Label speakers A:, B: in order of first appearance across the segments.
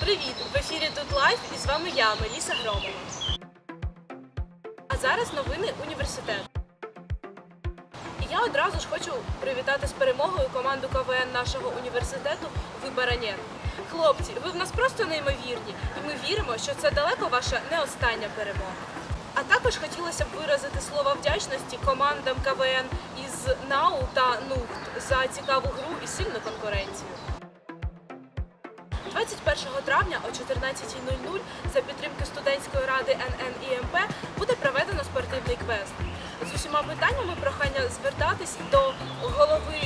A: Привіт! В ефірі тут лайф і з вами я, Меліса Громова. А зараз новини університету. І я одразу ж хочу привітати з перемогою команду КВН нашого університету Вибаранєр. Хлопці, ви в нас просто неймовірні, і ми віримо, що це далеко ваша не остання перемога. А також хотілося б виразити слова вдячності командам КВН із НАУ та НУХТ за цікаву гру і сильну конкуренцію. 21 травня о 14.00 за підтримки студентської ради ННІМП буде проведено спортивний квест. З усіма питаннями прохання звертатись до голови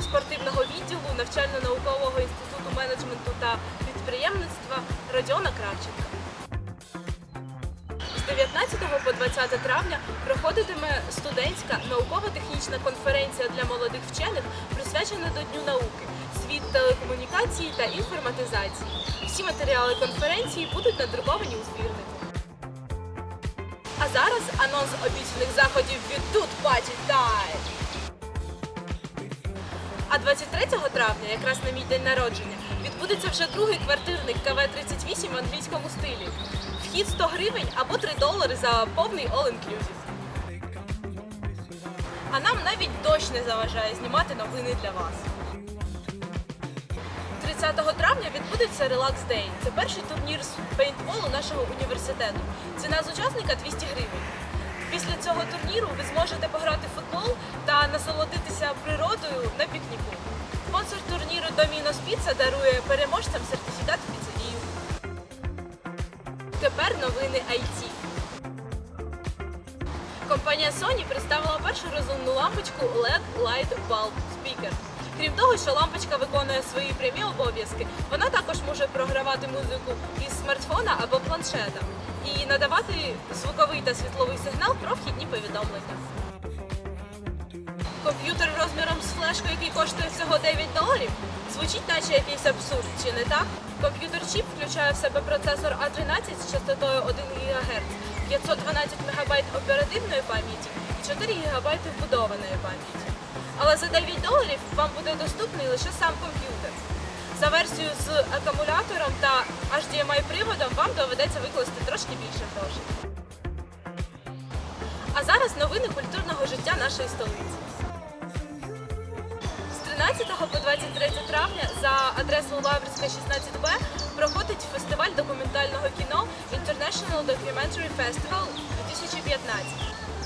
A: спортивного відділу навчально-наукового інституту менеджменту та підприємництва Родіона Кравченка. З 19 по 20 травня проходитиме студентська науково-технічна конференція для молодих вчених, присвячена до Дню науки, світ телекомунікації та інформатизації. Всі матеріали конференції будуть надруковані у збірнику. А зараз анонс обіцяних заходів від Тут Party Time! А 23 травня, якраз на мій день народження, відбудеться вже другий квартирник КВ-38 в англійському стилі. Вхід 100 гривень або 3 долари за повний all-inclusive. А нам навіть дощ не заважає знімати новини для вас. 30 травня відбудеться Relax Day. Це перший турнір з пейнтболу нашого університету. Ціна з учасника 200 гривень. Після цього турніру ви зможете пограти в футбол та насолодитися природою на пікніку. Спонсор турніру Domino's Pizza дарує переможцям Тепер новини IT. Компанія Sony представила першу розумну лампочку LED Light Bulb Speaker. Крім того, що лампочка виконує свої прямі обов'язки, вона також може програвати музику із смартфона або планшета і надавати звуковий та світловий сигнал про вхідні повідомлення. Комп'ютер розміром з флешкою, який коштує всього 9 доларів, звучить наче якийсь абсурд, чи не так? Комп'ютер-чіп включає в себе процесор А13 з частотою 1 ГГц, 512 МБ оперативної пам'яті і 4 ГБ вбудованої пам'яті. Але за 9 доларів вам буде доступний лише сам комп'ютер. За версію з акумулятором та HDMI приводом вам доведеться викласти трошки більше грошей. А зараз новини культурного життя нашої столиці. З 13 по 23 травня за адресою Лаврська 16Б проходить фестиваль документального кіно International Documentary Festival 2015.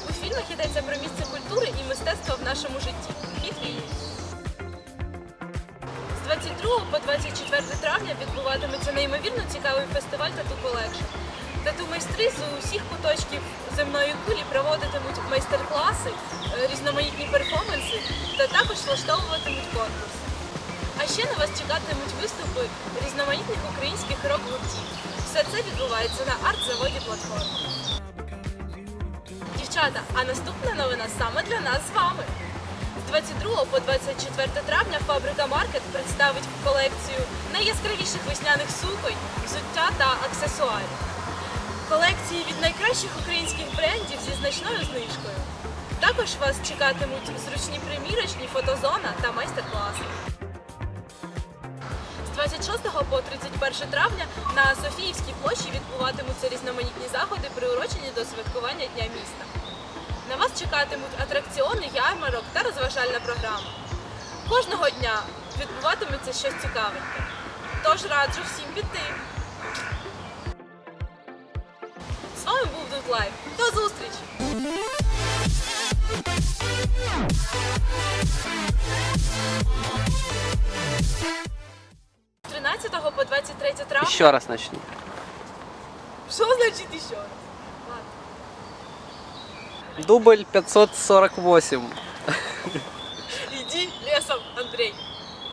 A: У фільмах йдеться про місце культури і мистецтва в нашому житті. Хід війни. З 22 по 24 травня відбуватиметься неймовірно цікавий фестиваль Тату Колекшн. Тату майстри з усіх куточків земної кулі проводитимуть майстер-класи, е, різноманітні перформанси та також влаштовуватимуть конкурси. А ще на вас чекатимуть виступи різноманітних українських рок-гуртів. Все це відбувається на арт-заводі платформи. Дівчата, а наступна новина саме для нас з вами. З 22 по 24 травня фабрика Маркет представить колекцію найяскравіших весняних суконь, взуття та аксесуарів. Колекції від найкращих українських брендів зі значною знижкою. Також вас чекатимуть зручні примірочні, фотозона та майстер-класи. З 26 по 31 травня на Софіївській площі відбуватимуться різноманітні заходи, приурочені до святкування Дня міста. На вас чекатимуть атракціони, ярмарок та розважальна програма. Кожного дня відбуватиметься щось цікавеньке. Тож раджу всім піти. Тут Лайф. До зустрічі! З 13 по 23 травня.
B: Еще раз начни.
A: Що значить ще раз? Ладно.
B: Дубль 548.
A: Иди лесом, Андрей.